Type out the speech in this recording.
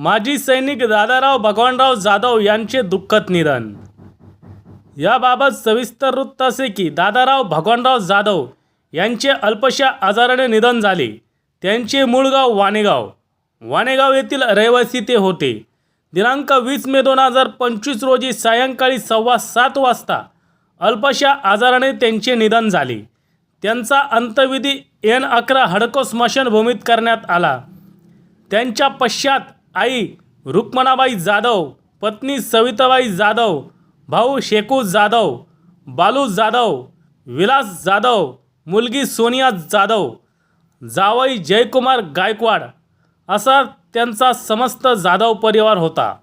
माजी सैनिक दादाराव भगवानराव जाधव यांचे दुःखद निधन. याबाबत सविस्तर वृत्त असे की दादाराव भगवानराव जाधव यांचे अल्पशा आजाराने निधन झाले. त्यांचे मूळ गाव वाणेगाव. वाणेगाव येथील रहिवासी ते होते. दिनांक वीस मे दोन हजार पंचवीस रोजी सायंकाळी सव्वा सात वाजता अल्पशा आजाराने त्यांचे निधन झाले. त्यांचा अंत्यविधी एन अकरा हडको स्मशानभूमीत करण्यात आला. त्यांच्या पश्चात आई रुक्मणाबाई जाधव पत्नी सविताबाई जाधव भाऊ शेकू जाधव बालू जाधव विलास जाधव मुलगी सोनिया जाधव जावई जयकुमार गायकवाड असा त्यांचा समस्त जाधव परिवार होता.